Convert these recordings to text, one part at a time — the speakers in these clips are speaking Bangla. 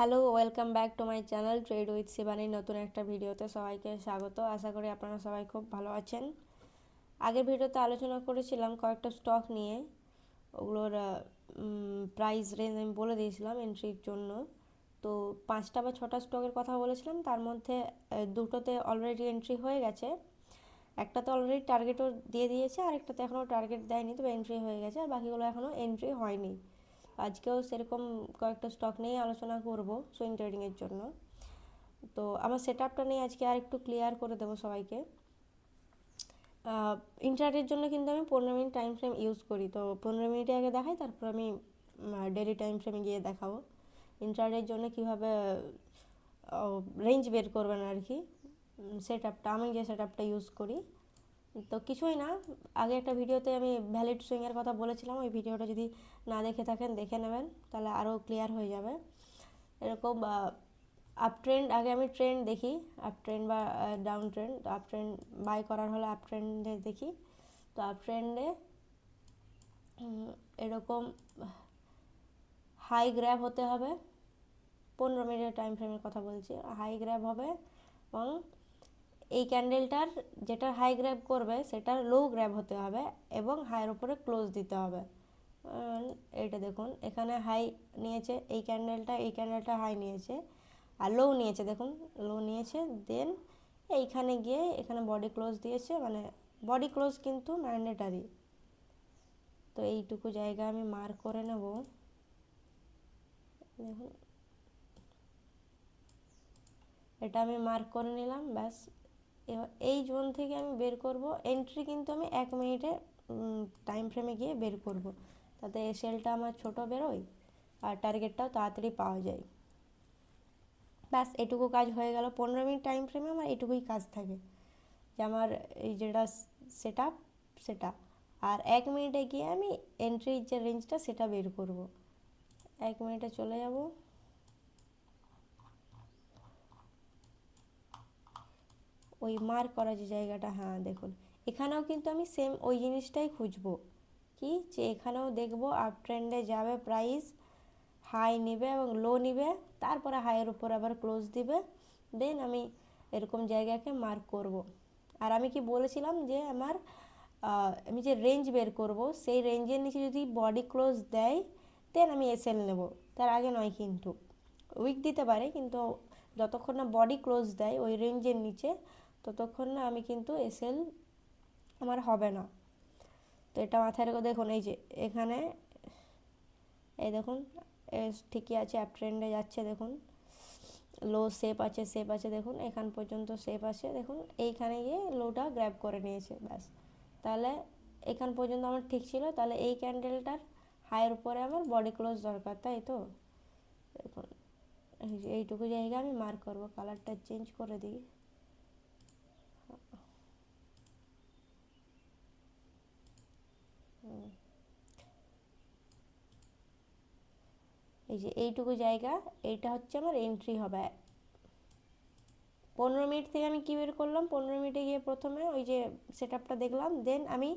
Hello welcome back to my channel trade with শিবানীর নতুন একটা ভিডিওতে সবাইকে স্বাগত। আশা করি আপনারা সবাই খুব ভালো আছেন। আগের ভিডিওতে আলোচনা করেছিলাম কয়েকটা স্টক নিয়ে। ওগুলোর প্রাইস রেঞ্জ আমি বলে দিয়েছিলাম এন্ট্রির জন্য। তো পাঁচটা বা ছটা স্টকের কথা বলেছিলাম, তার মধ্যে দুটোতে অলরেডি এন্ট্রি হয়ে গেছে। একটাতে অলরেডি টার্গেটও দিয়ে দিয়েছে আর একটাতে এখনও টার্গেট দেয়নি, তবে এন্ট্রি হয়ে গেছে, আর বাকিগুলো এখনও এন্ট্রি হয়নি। আজকেও সেরকম কয়েকটা স্টক নিয়ে আলোচনা করব সুইং ট্রেডিংয়ের জন্য। তো আমার সেট আপটা নিয়ে আজকে আর একটু ক্লিয়ার করে দেবো সবাইকে। ইন্টারনেটের জন্য কিন্তু আমি পনেরো মিনিট টাইম ফ্রেম ইউজ করি। তো পনেরো মিনিটে আগে দেখাই, তারপর আমি ডেলি টাইম ফ্রেমে গিয়ে দেখাবো। ইন্টারনেটের জন্য কীভাবে রেঞ্জ বের করবেন আর কি সেট আপটা আমি যে সেট আপটা ইউজ করি। তো কিছুই না। আগে একটা ভিডিওতে আমি ভ্যালিড সুইংয়ের কথা বলেছিলাম, ওই ভিডিওটা যদি না দেখে থাকেন, দেখে নেবেন, তাহলে আরও ক্লিয়ার হয়ে যাবে। এরকম আপ ট্রেন্ড আগে আমি ট্রেন্ড দেখি আপ ট্রেন্ড বা down trend up trend buy করার হলে আপ ট্রেন্ডে দেখি। তো আপ ট্রেন্ডে এরকম হাই গ্র্যাব হতে হবে। পনেরো মিনিটের টাইম ফ্রেমের কথা বলছি। হাই গ্র্যাব হবে এবং এই ক্যান্ডেলটার যেটা হাই গ্র্যাব করবে, সেটার লো গ্র্যাব হতে হবে এবং হাইয়ের উপরে ক্লোজ দিতে হবে। এইটা দেখুন, এখানে হাই নিয়েছে, এই ক্যান্ডেলটা এই ক্যান্ডেলটা হাই নিয়েছে আর লো নিয়েছে, দেখুন লো নিয়েছে দেন এইখানে গিয়ে এখানে বডি ক্লোজ দিয়েছে মানে বডি ক্লোজ কিন্তু ম্যান্ডেটারি তো এইটুকু জায়গা আমি মার্ক করে নেব। দেখুন, এটা আমি মার্ক করে নিলাম, ব্যাস। এবার এই জোন থেকে আমি বের করব। এন্ট্রি কিন্তু আমি এক মিনিটে টাইম ফ্রেমে গিয়ে বের করব। তাতে এসএলটা আমার ছোট বেরোয় আর টার্গেটটাও তাড়াতাড়ি পাওয়া যায়। ব্যাস, এটুকু কাজ হয়ে গেল। পনেরো মিনিট টাইম ফ্রেমে আমার এটুকুই কাজ থাকে। যে আমার এই যেটা সেট আপ সেটা আর এক মিনিটে গিয়ে আমি এন্ট্রির যে রেঞ্জটা সেটা বের করব। এক মিনিটে চলে যাব। ওই মার্ক করা যে জায়গাটা হ্যাঁ দেখুন। এখানেও কিন্তু আমি সেম ওই জিনিসটাই খুঁজবো। কি? যে এখানেও দেখব আপ ট্রেন্ডে যাবে প্রাইস হাই নিবে এবং লো নিবে, তারপরে হাইয়ের উপর আবার ক্লোজ দিবে দেন আমি এরকম জায়গাকে মার্ক করব। আর আমি কি বলেছিলাম যে আমার আমি যে রেঞ্জ বের করব, সেই রেঞ্জের নিচে যদি বডি ক্লোজ দেয় দেন আমি এসএল নেব। তার আগে নয় কিন্তু। উইক দিতে পারে, কিন্তু যতক্ষণ না বডি ক্লোজ দেয়, ওই রেঞ্জের নিচে ততক্ষণ না আমি কিন্তু এসএল আমার হবে না। তো এটা মাথায় রেখে দেখুন, এই যে এখানে, এই দেখুন ঠিকই আছে অ্যাপ ট্রেন্ডে যাচ্ছে, দেখুন। লো শেপ আছে শেপ আছে, দেখুন, এখান পর্যন্ত শেপ আছে, দেখুন, এইখানে গিয়ে লোটা গ্র্যাব করে নিয়েছে, ব্যাস। তাহলে এখান পর্যন্ত আমার ঠিক ছিল, তাহলে এই ক্যান্ডেলটার হায়ের উপরে আমার বডি ক্লোজ দরকার, তাই তো? দেখুন এইটুকু জায়গা আমি মার্ক করব কালারটা চেঞ্জ করে দিই। এই যে এইটুকু জায়গা, এইটা হচ্ছে আমার এন্ট্রি হবে। পনেরো মিনিট থেকে আমি কী বের করলাম? পনেরো মিনিটে গিয়ে প্রথমে ওই যে সেট দেখলাম দেন আমি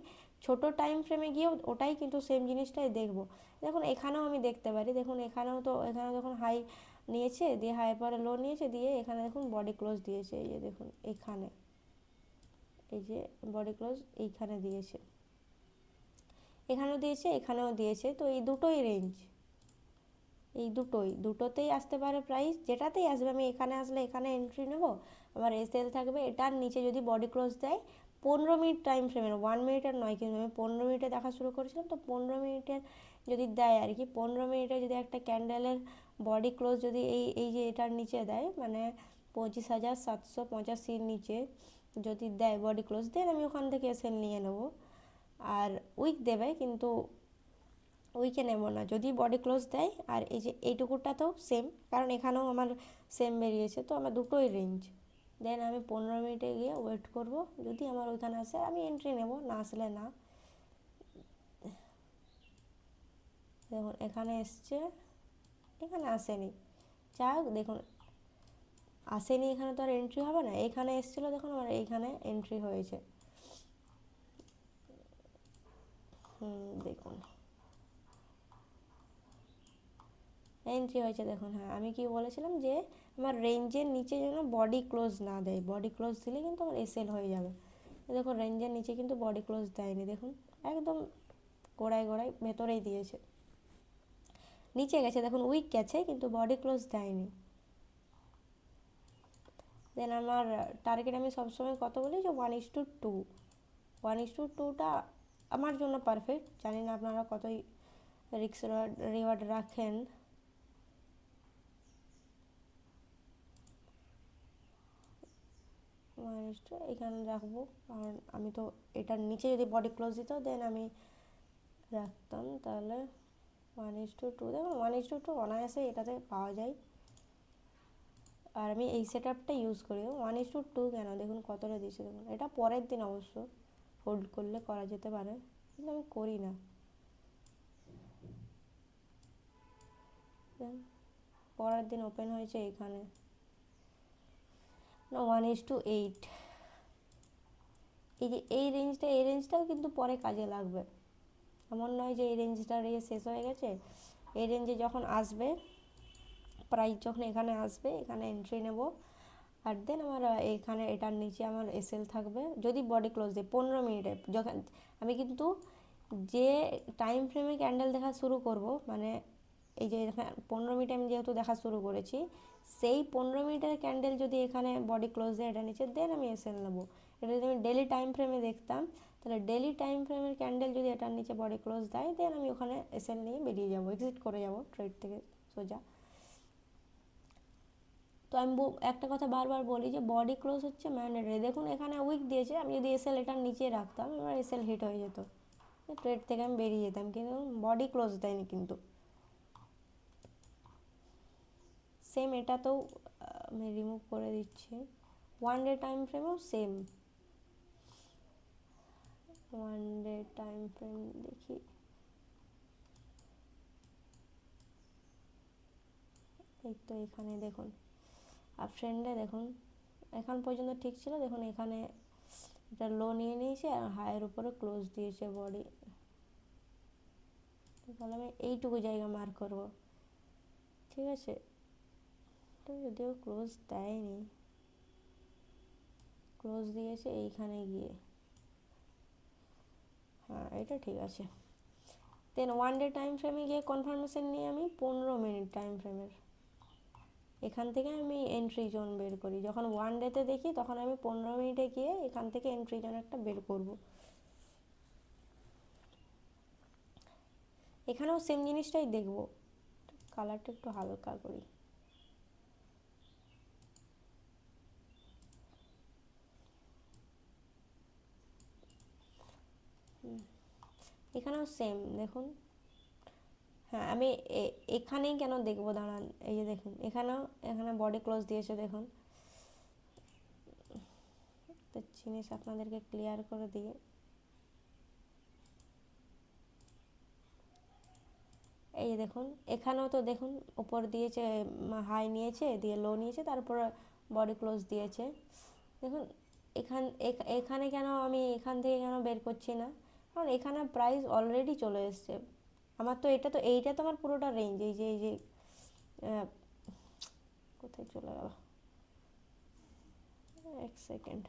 ছোট টাইম ফ্রেমে গিয়ে ওটাই কিন্তু সেম জিনিসটাই দেখব। দেখুন, এখানেও আমি দেখতে পারি। দেখুন, এখানেও তো এখানে যখন হাই নিয়েছে, দিয়ে হাই পরে লো নিয়েছে, দিয়ে এখানে দেখুন বডি ক্লোজ দিয়েছে। এই যে দেখুন, এখানে। এই যে বডি ক্লোজ এইখানে দিয়েছে। এখানেও দিয়েছে এখানেও দিয়েছে। তো এই দুটোই রেঞ্জ এই দুটোই, দুটোতেই আসতে পারে প্রাইস যেটাতেই আসবে, আমি এখানে আসলে এখানে এন্ট্রি নেব, আমার এসএল থাকবে, এটার নিচে যদি বডি ক্লোজ দেয়, পনেরো মিনিট টাইম ফ্রেমের ওয়ান মিনিটের নয় কিন্তু আমি পনেরো মিনিটে দেখা শুরু করেছিলাম, তো পনেরো মিনিটের যদি দেয় আর কি, পনেরো মিনিটে যদি একটা ক্যান্ডেলের বডি ক্লোজ যদি এই এই যে এটার নিচে দেয় মানে পঁচিশ হাজার সাতশো পঁচাশির নিচে যদি দেয় বডি ক্লোজ দেন আমি ওখান থেকে এসএল নিয়ে নেব। আর উইক দেবে, কিন্তু উইকে নেব না, যদি বডি ক্লোজ দেয়, আর এই যে এইটুকুটা তো সেম কারণ এখানেও আমার সেম বেরিয়েছে, তো আমার দুটোই রেঞ্জ দেন আমি পনেরো মিনিটে গিয়ে ওয়েট করব, যদি আমার ওইখানে আসে, আমি এন্ট্রি নেব, না আসলে না। দেখুন, এখানে এসছে, এখানে আসেনি। হোক, দেখুন, আসেনি এখানে তো আর এন্ট্রি হবে না, এখানে এসেছিল, দেখুন, আমার এইখানে এন্ট্রি হয়েছে। হুম, দেখুন। এন্ট্রি হয়েছে, দেখুন হ্যাঁ আমি কি বলেছিলাম যে আমার রেঞ্জের নিচে যেন বডি ক্লোজ না দেয় বডি ক্লোজ দিলে কিন্তু আমার এসএল হয়ে যাবে। দেখুন রেঞ্জের নিচে কিন্তু বডি ক্লোজ দেয়নি, দেখুন, একদম গোড়ায় গোড়ায় ভেতরেই দিয়েছে। নিচে গেছে, দেখুন উইক গেছে, কিন্তু বডি ক্লোজ দেয়নি। দেন আমার টার্গেট আমি সবসময় কত বলি যে one is to two one is to two আমার জন্য পারফেক্ট জানি না আপনারা কতই রিক্স রিওয়ার্ড রাখেন। মাইনাস টু এখানে রাখব। কারণ আমি তো এটার নিচে যদি বডি ক্লোজ দিত দেন আমি রাখতাম। তাহলে ওয়ান ইস টু টু দেখুন ওয়ান ইস টু টু অনায়াসে এটাতে পাওয়া যায়। আর আমি এই সেট আপটা ইউজ করি। ওয়ান ইস টু টু কেন? দেখুন কতটা দিয়েছে। দেখুন, এটা পরের দিন অবশ্য হোল্ড করলে করা যেতে পারে। কিন্তু আমি করি না। পরের দিন ওপেন হয়েছে এখানে। না ওয়ান ইস টু এইট এই যে এই রেঞ্জটা এই রেঞ্জটাও কিন্তু পরে কাজে লাগবে। এমন নয় যে এই রেঞ্জটার ইয়ে শেষ হয়ে গেছে। এই রেঞ্জে যখন আসবে প্রাইস যখন এখানে আসবে, এখানে এন্ট্রি নেব। আর দেন আমার এখানে এটার নিচে আমার এসএল থাকবে। যদি বডি ক্লোজ দিই, পনেরো মিনিটে যখন, আমি কিন্তু যে টাইম ফ্রেমে ক্যান্ডেল দেখা শুরু করব মানে এই যে পনেরো মিনিটে আমি যেহেতু দেখা শুরু করেছি সেই পনেরো মিনিটের ক্যান্ডেল যদি এখানে বডি ক্লোজ দেয়, এটা নিচে দেন আমি এসএল নেব। এটা যদি আমি ডেলি টাইম ফ্রেমে দেখতাম, তাহলে ডেলি টাইম ফ্রেমের ক্যান্ডেল যদি এটার নিচে বডি ক্লোজ দেয় দেন আমি ওখানে এসএল নিয়ে বেরিয়ে যাব এক্সিট করে যাব ট্রেড থেকে সোজা। তো আমি একটা কথা বারবার বলি যে বডি ক্লোজ হচ্ছে ম্যান্ডেটরি দেখুন, এখানে উইক দিয়েছে, আমি যদি এসএল এটার নিচে রাখতাম এবার এসএল হিট হয়ে যেত। ট্রেড থেকে আমি বেরিয়ে যেতাম, কিন্তু বডি ক্লোজ দেয়নি কিন্তু। সেম এটাতেও আমি রিমুভ করে দিচ্ছি। One day time ফ্রেমেও same one day time frame দেখি। এই তো এখানে দেখুন। আর ফ্রেন্ডে দেখুন, এখন পর্যন্ত ঠিক ছিল, দেখুন এখানে এটা লো নিয়ে নিয়েছে আর হায়ের উপরে ক্লোজ দিয়েছে বডি তাহলে আমি এইটুকু জায়গা মার্ক করব। ঠিক আছে? তো যদিও ক্লোজ দেয়নি। ক্লোজ দিয়েছে এইখানে গিয়ে। হ্যাঁ এটা ঠিক আছে। দেন ওয়ান ডে টাইম ফ্রেমে গিয়ে কনফার্মেশন নিয়ে আমি পনেরো মিনিট টাইম ফ্রেমের এখান থেকে আমি এন্ট্রি জোন বের করি। যখন ওয়ান ডেতে দেখি, তখন আমি পনেরো মিনিটে গিয়ে এখান থেকে এন্ট্রি জোন একটা বের করব। এখানেও সেম জিনিসটাই দেখব। কালারটা একটু হালকা করি। এখানেও সেম দেখুন। হ্যাঁ আমি এখানেই কেন দেখব? দাঁড়ান, এই যে দেখুন, এখানেও, এখানে বডি ক্লোজ দিয়েছে, দেখুন। তো জিনিস আপনাদেরকে ক্লিয়ার করে দিয়ে। এই যে দেখুন, এখানেও তো দেখুন, উপর দিয়েছে হাই নিয়েছে, দিয়ে লো নিয়েছে, তারপর বডি ক্লোজ দিয়েছে। দেখুন, এখান এখানে কেন আমি, এখান থেকে কেন বের করছি না? কারণ এখানে প্রাইস অলরেডি চলে এসছে। আমার তো এটা তো, এইটা তো আমার পুরোটা রেঞ্জ এই যে এই যে কোথায় চলে গেল? এক সেকেন্ড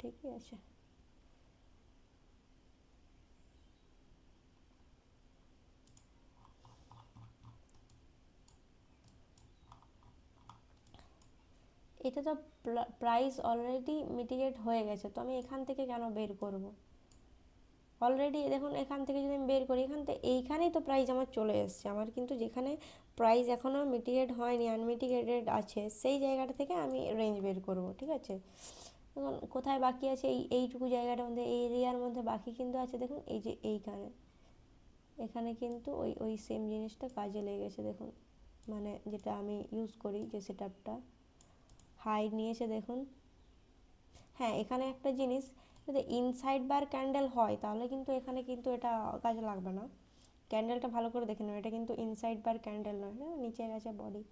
ঠিকই আছে। এটা তো প্রাইস অলরেডি মিটিগেট হয়ে গেছে, তো আমি এখান থেকে কেন বের করব? অলরেডি দেখুন, এখান থেকে যদি আমি বের করি, এখান থেকে এইখানেই তো প্রাইস আমার চলে এসছে। আমার কিন্তু যেখানে প্রাইস এখনও মিটিগেট হয়নি আনমিটিগেটেড আছে, সেই জায়গাটা থেকে আমি রেঞ্জ বের করব, ঠিক আছে? এখন কোথায় বাকি আছে? এই, এইটুকু জায়গাটার মধ্যে, এই এরিয়ার মধ্যে বাকি কিন্তু আছে, দেখুন, এই যে এইখানে। এখানে কিন্তু ওই ওই সেম জিনিসটা কাজে লেগেছে, দেখুন। মানে যেটা আমি ইউজ করি যে সেট আপটা হাইড নিয়েছে দেখুন। হ্যাঁ এখানে একটা জিনিস, যদি ইনসাইড বার ক্যান্ডেল হয়, তাহলে কিন্তু এখানে কিন্তু এটা কাজে লাগবে না। ক্যান্ডেলটা ভালো করে দেখে নেবেন। এটা কিন্তু ইনসাইড বার ক্যান্ডেল নয় হ্যাঁ? নিচে গেছে বডি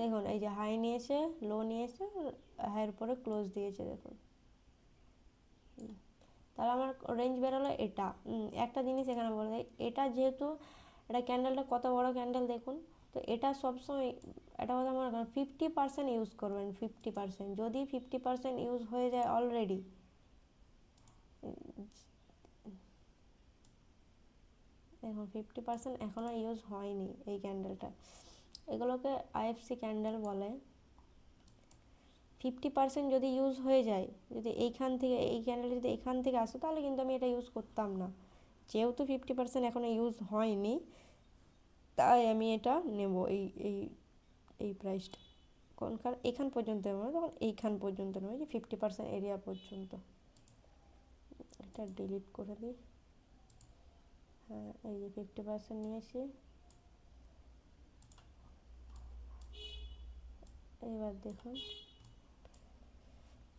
দেখুন, এই যে হাই নিয়েছে লো নিয়েছে হাইয়ের উপরে ক্লোজ দিয়েছে, দেখুন। তাহলে আমার রেঞ্জ বেরোলো এটা। একটা জিনিস এখানে বলে এটা যেহেতু, এটা ক্যান্ডেলটা কত বড় ক্যান্ডেল দেখুন। তো এটা সবসময়, এটা মনে করেন ফিফটি পার্সেন্ট ইউজ করবেন ফিফটি পার্সেন্ট যদি ফিফটি পার্সেন্ট ইউজ হয়ে যায় অলরেডি দেখুন ফিফটি পার্সেন্ট এখনও ইউজ হয়নি এই ক্যান্ডেলটা এগুলোকে আইএফসি ক্যান্ডেল বলে। ফিফটি পার্সেন্ট যদি ইউজ হয়ে যায়, যদি এইখান থেকে, এই ক্যান্ডেল যদি এখান থেকে আসে, তাহলে কিন্তু আমি এটা ইউজ করতাম না। যেহেতু ফিফটি পার্সেন্ট এখনও ইউজ হয়নি তাই আমি এটা নেব, এই এই এই প্রাইসটা কোনখান এখান পর্যন্ত নেব না, তখন এইখান পর্যন্ত নেব যে ফিফটি পার্সেন্ট এরিয়া পর্যন্ত। এটা ডিলিট করে দিই। হ্যাঁ এই যে ফিফটি পার্সেন্ট নিয়েছি। এবার দেখুন।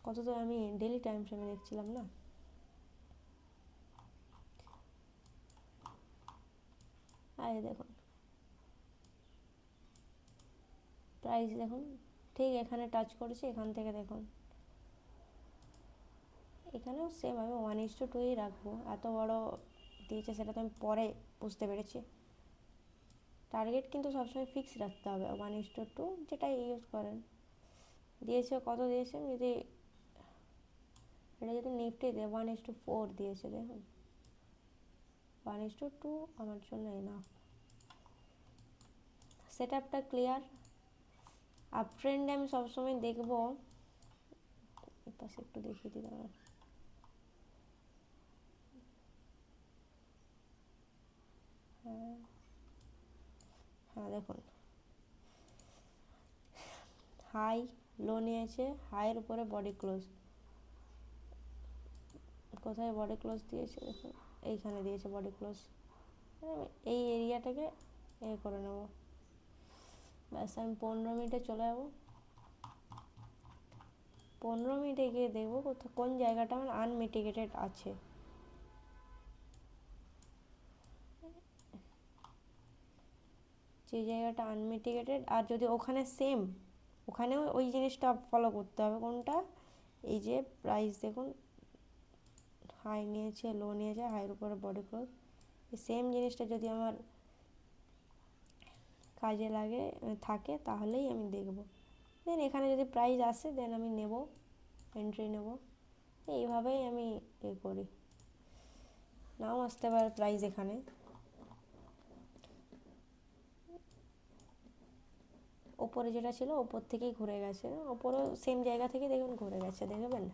কত তো আমি ডেলি টাইম ফ্রেমে দেখছিলাম না? আরে দেখুন। প্রাইস দেখুন। ঠিক এখানে টাচ করেছি, এখান থেকে দেখুন। এখানেও সেম আমি ওয়ান ইস টু টুই রাখব। এত বড় দিয়েছে সেটা তো আমি পরে বুঝতে পেরেছি। টার্গেট কিন্তু সবসময় ফিক্স রাখতে হবে। ওয়ান ইস টু টু যেটা ইউজ করেন। দিয়েছে কত দিয়েছে? যদি এটা যদি নিফটিতে ওয়ান ইস টু ফোর দিয়েছে, দেখুন। ওয়ান ইস টু টু আমার জন্য এনাফ সেট আপটা ক্লিয়ার আপ ট্রেন্ডে আমি সবসময় দেখব। পাশে একটু দেখিয়ে দিই দাঁড়ান। হ্যাঁ। হ্যাঁ দেখুন। হাই, লো নিয়েছে। হাইয়ের উপরে বডি ক্লোজ কোথায় বডি ক্লোজ দিয়েছে? দেখুন, এইখানে দিয়েছে বডি ক্লোজ এই এরিয়াটাকে এ করে নেব। ব্যাস, আমি পনেরো মিনিটে চলে যাব। পনেরো মিনিটে গিয়ে দেখব কোথা- কোন জায়গাটা আমার আনমিটিগেটেড আছে। যে জায়গাটা আনমিটিগেটেড আর যদি ওখানে সেম ওখানেও ওই জিনিসটা ফলো করতে হবে কোনটা? এই যে প্রাইস দেখুন হাই নিয়েছে লো নিয়েছে হাইয়ের উপরে বডি এই সেম জিনিসটা যদি আমার কাজে লাগে থাকে, তাহলেই আমি দেখব। দেন এখানে যদি প্রাইজ আসে দেন আমি নেব এন্ট্রি নেব। এইভাবেই আমি এ করি। নাও আসতে পারে প্রাইজ এখানে। ওপরে যেটা ছিল, ওপর থেকেই ঘুরে গেছে। ওপরও সেম জায়গা থেকে দেখুন, ঘুরে গেছে, দেখবেন?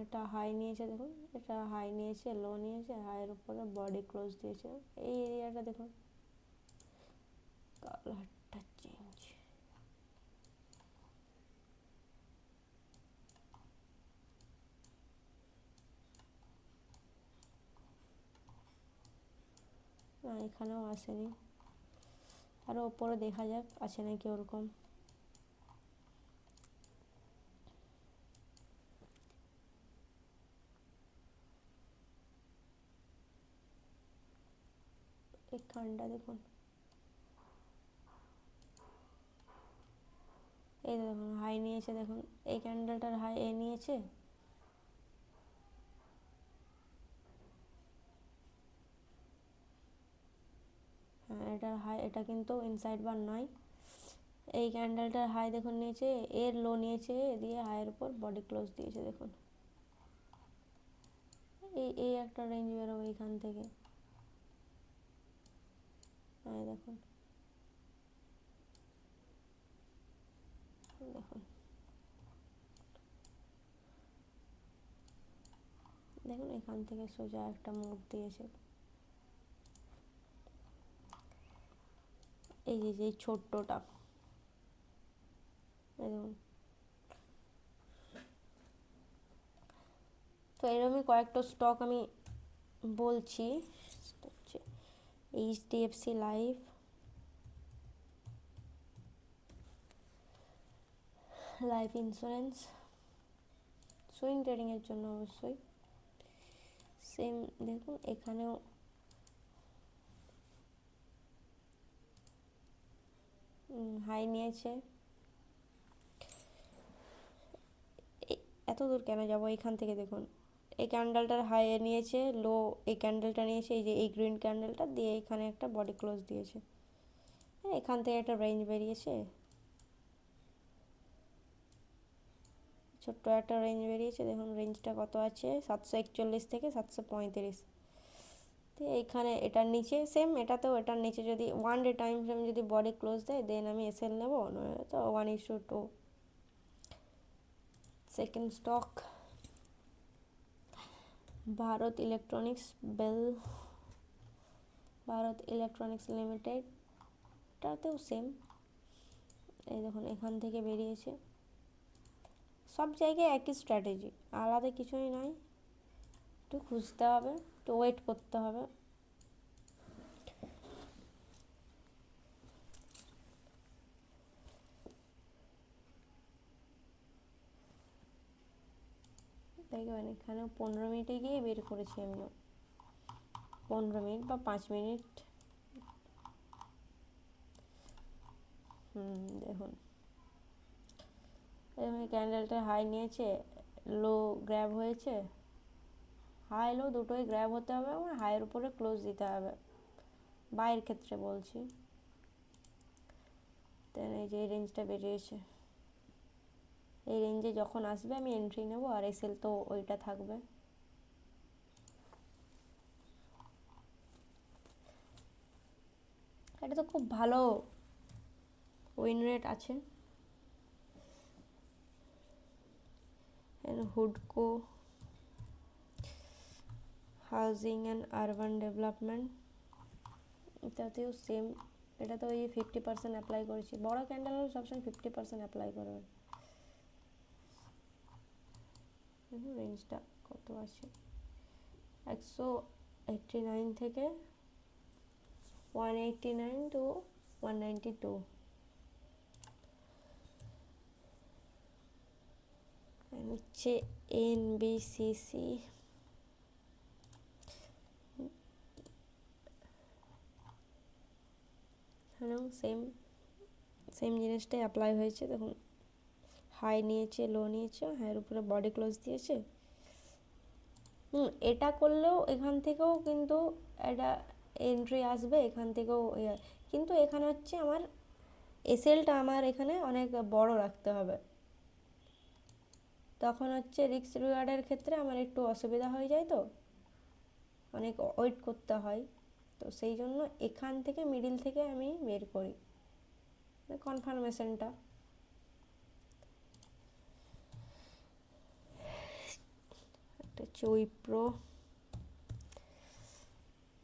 এটা হাই নিয়েছে, দেখুন, এটা হাই নিয়েছে লো নিয়েছে হাইয়ের উপরে বডি ক্লোজ দিয়েছে। এই এরিয়াটা দেখুন কালারটা চেঞ্জ না, এখানেও আসেনি। আরও ওপরে দেখা যাক, আছে নাকি ওরকম। এই কানটা দেখুন। এই দেখুন হাই নিয়েছে, দেখুন। এই ক্যান্ডেলটার হাই এ নিয়েছে। হ্যাঁ এটার হাই এটা কিন্তু ইনসাইড বার নয়। এই ক্যান্ডেলটার হাই দেখুন নিয়েছে, এর লো নিয়েছে, দিয়ে হাইয়ের উপর বডি ক্লোজ দিয়েছে, দেখুন। এই এই একটা রেঞ্জ বেরোবে এইখান থেকে। হ্যাঁ দেখুন। দেখুন। দেখুন, এখান থেকে সোজা একটা মুভ দিয়েছে। এই যে যে ছোট্টটা। দেখুন। তো এরকমই কয়েকটা স্টক আমি বলছি। HDFC life life insurance swing ট্রেডিংয়ের জন্য অবশ্যই। সেম দেখুন, এখানেও হাই নিয়েছে। এত দূর কেন যাব? এখান থেকে দেখুন। এই ক্যান্ডেলটার হাই নিয়েছে লো এই ক্যান্ডেলটা নিয়েছে এই যে এই গ্রিন ক্যান্ডেলটা দিয়ে এখানে একটা বডি ক্লোজ দিয়েছে। হ্যাঁ, এখান থেকে একটা রেঞ্জ বেরিয়েছে। ছোট্ট একটা রেঞ্জ বেরিয়েছে দেখুন রেঞ্জটা কত আছে সাতশো একচল্লিশ থেকে সাতশো পঁয়ত্রিশ। তো এইখানে এটার নিচে সেম এটাতেও এটার নিচে যদি ওয়ান ডে টাইম ফ্রেম যদি বডি ক্লোজ দেয় দেন আমি এসএল নেব নয় তো one is to second stock Bharat electronics BEL, Bharat electronics লিমিটেডটাতেও same এই দেখুন, এখান থেকে বেরিয়েছে। সব জায়গায় একই স্ট্র্যাটেজি আলাদা কিছুই নয়। একটু খুঁজতে হবে, একটু ওয়েট করতে হবে। দেখবেন এখানে পনেরো মিনিটে গিয়ে বের করেছি আমি। পনেরো মিনিট বা পাঁচ মিনিট। হুম, দেখুন। ক্যান্ডেলটা হাই নিয়েছে, লো গ্র্যাব হয়েছে। হাই, লো দুটোই গ্র্যাব হতে হবে এবং হাইয়ের উপরে ক্লোজ দিতে হবে। বাইরের ক্ষেত্রে বলছি। দেন এই যে রেঞ্জটা বেরিয়েছে। এই রেঞ্জে যখন আসবে, আমি এন্ট্রি নেব আর এসএল তো ওইটা থাকবে। এটা তো খুব ভালো উইন রেট আছে। হুডকো হাউজিং অ্যান্ড আরবান ডেভেলপমেন্ট এটাতেও সেম এটা তো ওই ফিফটি পার্সেন্ট অ্যাপ্লাই করেছি। বড় ক্যান্ডেল সবসময় ফিফটি পার্সেন্ট অ্যাপ্লাই করবে দেখুন রেঞ্জটা কত আছে? একশো এইটটি নাইন থেকে one eighty nine to one ninety two হচ্ছে এনবিসিসি সেম সেম জিনিসটাই অ্যাপ্লাই হয়েছে, দেখুন। হাই নিয়েছে, লো নিয়েছে হাইয়ের উপরে বডি ক্লোজ দিয়েছে। হুম, এটা করলেও এখান থেকেও কিন্তু একটা এন্ট্রি আসবে, এখান থেকেও কিন্তু এখানে হচ্ছে আমার এসএলটা আমার এখানে অনেক বড় রাখতে হবে। তখন হচ্ছে রিক্স রিওয়ার্ডের ক্ষেত্রে আমার একটু অসুবিধা হয়ে যায় তো, অনেক ওয়েট করতে হয়। তো সেই জন্য এখান থেকে মিডিল থেকে আমি বের করি। কনফার্মেশনটা একটা হচ্ছে উইপ্রো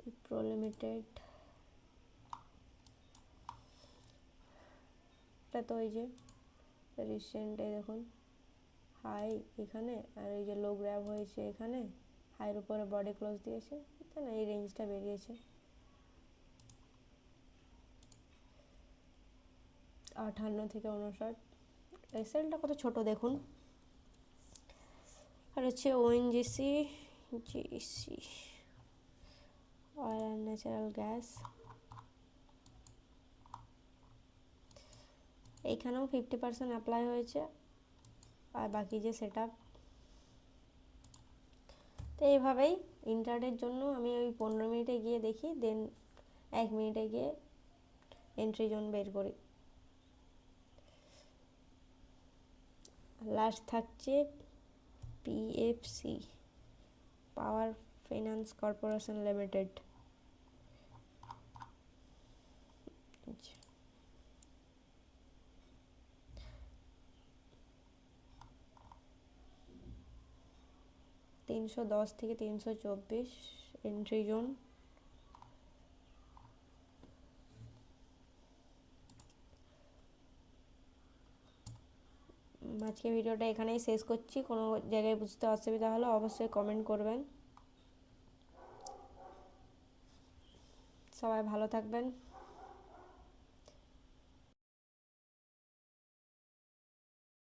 উইপ্রো লিমিটেড এটা তো ওই যে রিসেন্ট এই দেখুন হাই এখানে, আর এই যে লো গ্র্যাব হয়েছে এখানে হাইয়ের উপরে বডি ক্লোজ দিয়েছে না, এই রেঞ্জটা বেরিয়েছে। আটান্ন থেকে উনষাট এক্সেলটা কত ছোট দেখুন। আর হচ্ছে ONGC GC oil and natural gas এইখানেও ফিফটি পার্সেন্ট অ্যাপ্লাই হয়েছে। আর বাকি যে সেট আপ তো এইভাবেই ইন্টারনেটের জন্য আমি ওই পনেরো মিনিটে গিয়ে দেখি দেন এক মিনিটে গিয়ে এন্ট্রি জোন বের করি। লাস্ট থাকছে PFC power finance corporation limited তিনশো দশ থেকে তিনশো চব্বিশ এন্ট্রি জোন। আজকে ভিডিওটা এখানেই শেষ করছি। কোনো জায়গায় বুঝতে অসুবিধা হলে অবশ্যই কমেন্ট করবেন। সবাই ভালো থাকবেন।